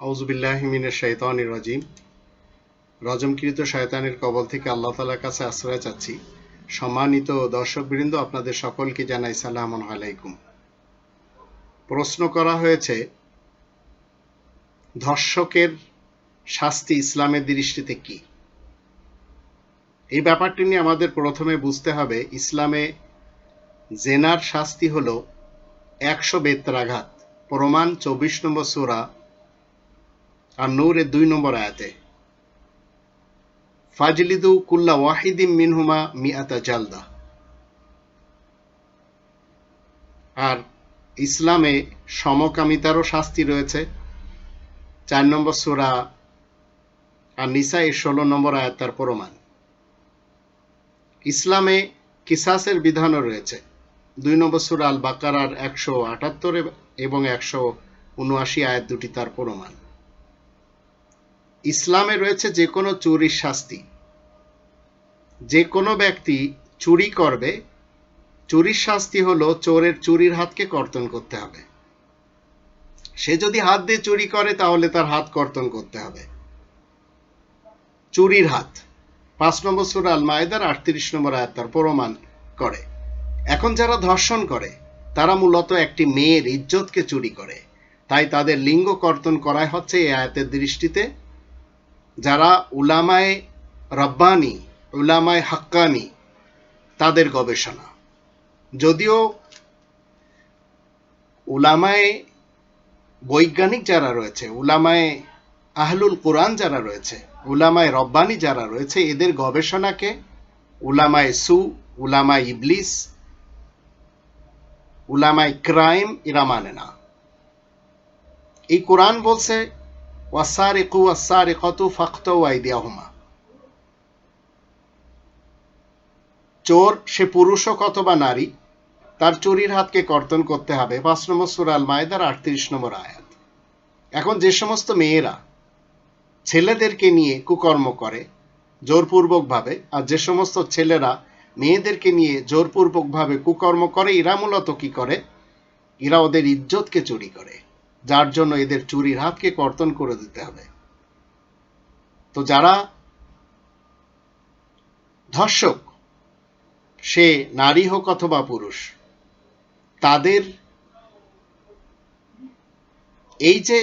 আউজুবিল্লাহিমিনের রাজিম। রজমকৃত শয়তানের কবল থেকে আল্লাহ তালার কাছে আশ্রয় চাচ্ছি। সম্মানিত দর্শকবৃন্দ, আপনাদের সকলকে জানাই সালাম আলাইকুম। প্রশ্ন করা হয়েছে, ধর্ষকের শাস্তি ইসলামের দৃষ্টিতে কি? এই ব্যাপারটি নিয়ে আমাদের প্রথমে বুঝতে হবে, ইসলামে জেনার শাস্তি হলো একশো বেত্রাঘাত প্রমাণ চব্বিশ নম্বর সুরা আর নূরের দুই নম্বর আয়াতে, ফাজলিদু কুল্লা ওয়াহিদিম মিনহুমা মিয়াতা জালদা। আর ইসলামে সমকামিতারও শাস্তি রয়েছে। চার নম্বর সুরা আর নিসা এর ষোলো নম্বর আয়াত তার প্রমাণ। ইসলামে কিসাসের বিধানও রয়েছে। দুই নম্বর সুরা আল বাকারার একশো আটাত্তর এবং একশো উনআশি আয়াত দুটি তার প্রমাণ। ইসলামে রয়েছে যে কোনো চুরির শাস্তি। যে কোনো ব্যক্তি চুরি করবে, চুরির শাস্তি হলো চোরের চুরির হাতকে কর্তন করতে হবে। সে যদি হাত দিয়ে চুরি করে, তাহলে তার হাত কর্তন করতে হবে। চুরির হাত। পাঁচ নম্বর সুরা আল মায়েদার আটত্রিশ নম্বর আয়াত তার প্রমাণ করে। এখন যারা ধর্ষণ করে, তারা মূলত একটি মেয়ের ইজ্জতকে চুরি করে। তাই তাদের লিঙ্গ কর্তন করাই হচ্ছে এই আয়াতের দৃষ্টিতে যারা উলামায় রব্বানি, উলামায় হাক্কানি, তাদের গবেষণা। যদিও উলামায় বৈজ্ঞানিক যারা রয়েছে, উলামায় আহলুল কোরআন যারা রয়েছে, উলামায় রব্বানি যারা রয়েছে, এদের গবেষণাকে উলামায় সু, উলামায় ইবলিস, উলামায় ক্রাইম এরা মানে না। এই কোরআন বলছে ওয়াসারিকু ওয়াসারিকাতু ফাকতাউ আইদিয়াহুমা। চোর, সে পুরুষ হোক অথবা নারী, তার চুরির হাতকে কর্তন করতে হবে। পাঁচ নম্বর সুরাল মায়দার আটত্রিশ নম্বর আয়াত। এখন যে সমস্ত মেয়েরা ছেলেদেরকে নিয়ে কুকর্ম করে জোরপূর্বকভাবে, আর যে সমস্ত ছেলেরা মেয়েদেরকে নিয়ে জোরপূর্বকভাবে কুকর্ম করে, এরা মূলত কি করে? এরা ওদের ইজ্জতকে চুরি করে। যার জন্য এদের চুরির হাতকে কর্তন করে দিতে হবে। তো যারা ধর্ষক, সে নারী হোক অথবা পুরুষ, তাদের এই যে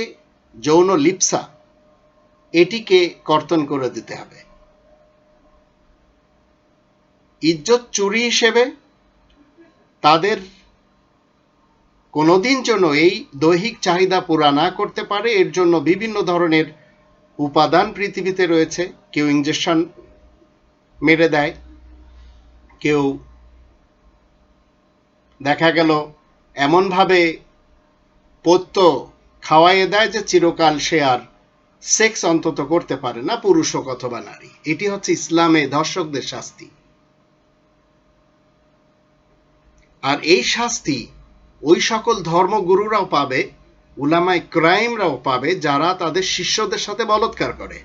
যৌন লিপসা, এটিকে কর্তন করে দিতে হবে। ইজ্জত চুরি হিসেবে তাদের কোনোদিন যেন এই দৈহিক চাহিদা পুরা না করতে পারে, এর জন্য বিভিন্ন ধরনের উপাদান পৃথিবীতে রয়েছে। কেউ ইঞ্জেকশন মেরে দেয়, কেউ দেখা গেল এমনভাবে পত্য খাওয়াইয়ে দেয় যে চিরকাল সে আর সেক্স অন্তত করতে পারে না, পুরুষ হোক অথবা নারী। এটি হচ্ছে ইসলামে দর্শকদের শাস্তি। আর এই শাস্তি ওই সকল ধর্মগুরুরাও পাবে উলামাই ক্রাইমরাও পাবে যারা তাদের শিষ্যদের সাথে বলৎকার করে।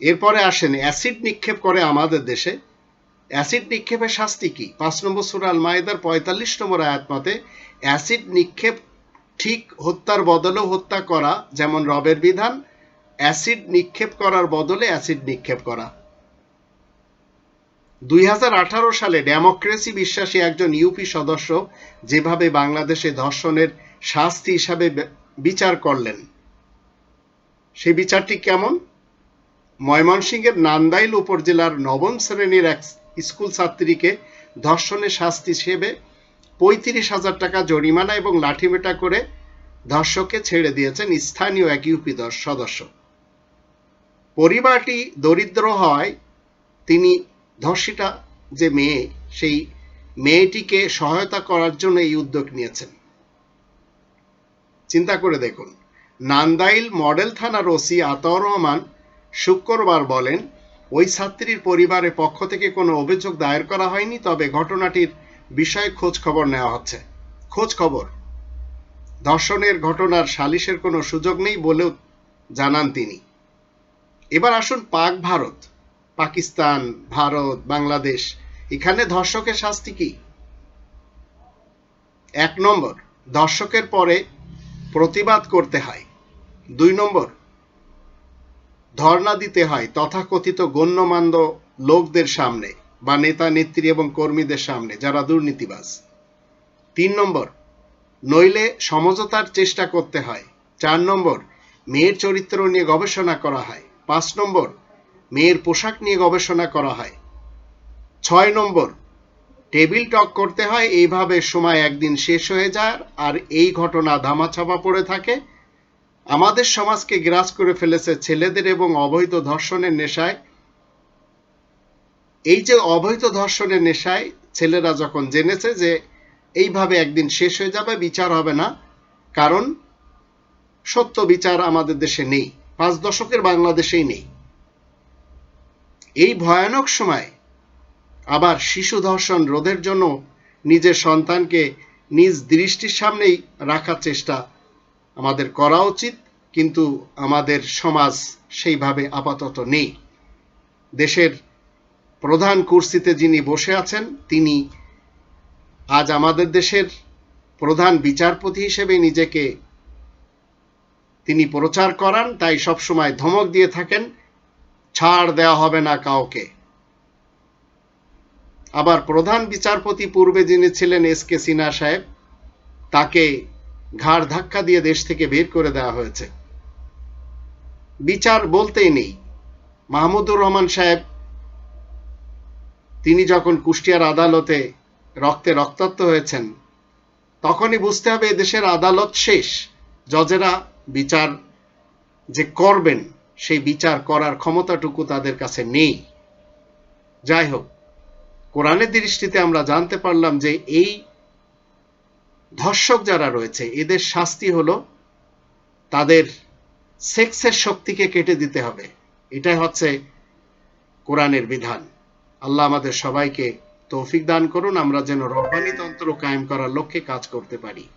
এরপরে আসেন, অ্যাসিড নিক্ষেপ করে আমাদের দেশে। অ্যাসিড নিক্ষেপের শাস্তি কি? পাঁচ নম্বর সুরাল মায়েদার পঁয়তাল্লিশ নম্বর আয়াত মতে, অ্যাসিড নিক্ষেপ ঠিক হত্যার বদলেও হত্যা করা, যেমন রবের বিধান, অ্যাসিড নিক্ষেপ করার বদলে অ্যাসিড নিক্ষেপ করা। দুই হাজার আঠারো সালে ডেমোক্রেসি বিশ্বাসী একজন ইউপি সদস্য যেভাবে বাংলাদেশে ধর্ষণের শাস্তি হিসাবে বিচার করলেন। সেই বিচারটি কেমন? ময়মনসিংহের নান্দাইল উপজেলার নবম শ্রেণির এক স্কুল ছাত্রীকে ধর্ষণের শাস্তি হিসেবে পঁয়ত্রিশ হাজার টাকা জরিমানা এবং লাঠিমেটা করে ধর্ষককে ছেড়ে দিয়েছেন স্থানীয় এক ইউপি সদস্য। পরিবারটি দরিদ্র হওয়ায় তিনি ধর্ষিতা যে মেয়ে, সেই মেয়েটিকে সহায়তা করার জন্য এই উদ্যোগ নিয়েছেন। চিন্তা করে দেখুন, নান্দাইল মডেল থানার ওসি আতাউর রহমান শুক্রবার বলেন, ওই ছাত্রীর পরিবারের পক্ষ থেকে কোনো অভিযোগ দায়ের করা হয়নি, তবে ঘটনাটির বিষয়ে খোঁজ খবর নেওয়া হচ্ছে। খোঁজ খবর ধর্ষণের ঘটনার সালিশের কোনো সুযোগ নেই বলেও জানান তিনি। এবার আসুন পাক ভারত। পাকিস্তান, ভারত, বাংলাদেশ, এখানে ধর্ষকের শাস্তি কি? এক নম্বর, ধর্ষকের পরে প্রতিবাদ করতে হয়। দুই নম্বর, ধর্ণা দিতে হয় তথাকথিত গণ্যমান্য লোকদের সামনে বা নেতা, নেত্রী এবং কর্মীদের সামনে যারা দুর্নীতিবাজ। তিন নম্বর, নইলে সমঝোতার চেষ্টা করতে হয়। চার নম্বর, মেয়ের চরিত্র নিয়ে গবেষণা করা হয়। পাঁচ নম্বর মেয়ের পোশাক নিয়ে গবেষণা করা হয়। ছয় নম্বর, টেবিল টক করতে হয়, এইভাবে সময় একদিন শেষ হয়ে যায় আর এই ঘটনা ধামাচাপা পড়ে থাকে। আমাদের সমাজকে গ্রাস করে ফেলেছে ছেলেদের এবং অবৈধ ধর্ষণের নেশায়। এই যে অবৈধ ধর্ষণের নেশায় ছেলেরা যখন জেনেছে যে এইভাবে একদিন শেষ হয়ে যাবে, বিচার হবে না, কারণ সত্য বিচার আমাদের দেশে নেই, পাঁচ দশকের বাংলাদেশেই নেই। এই ভয়ানক সময় আবার শিশু ধর্ষণ রোধের জন্য নিজের সন্তানকে নিজ দৃষ্টির সামনেই রাখার চেষ্টা আমাদের করা উচিত, কিন্তু আমাদের সমাজ সেইভাবে আপাতত নেই। দেশের প্রধান কুর্সিতে যিনি বসে আছেন, তিনি আজ আমাদের দেশের প্রধান বিচারপতি হিসেবে নিজেকে তিনি প্রচার করান, তাই সবসময় ধমক দিয়ে থাকেন। ছাড় দেওয়া হবে না কাউকে। আবার প্রধান বিচারপতি পূর্বে যিনি ছিলেন এস কে সিনহা সাহেব, তাকে ঘাড় ধাক্কা দিয়ে দেশ থেকে বের করে দেওয়া হয়েছে। বিচার বলতেই নেই। মাহমুদুর রহমান সাহেব, তিনি যখন কুষ্টিয়ার আদালতে রক্তে রক্তাক্ত হয়েছেন, তখনই বুঝতে হবে দেশের আদালত শেষ। জজেরা বিচার যে করবেন সেই বিচার করার ক্ষমতাটুকু তাদের কাছে নেই। যাই হোক, কোরআনের দৃষ্টিতে আমরা জানতে পারলাম যে এই ধর্ষক যারা রয়েছে, এদের শাস্তি হলো তাদের সেক্সের শক্তিকে কেটে দিতে হবে। এটাই হচ্ছে কোরআনের বিধান। আল্লাহ আমাদের সবাইকে তৌফিক দান করুন, আমরা যেন রব্বানি তন্ত্র কায়েম করার লক্ষ্যে কাজ করতে পারি।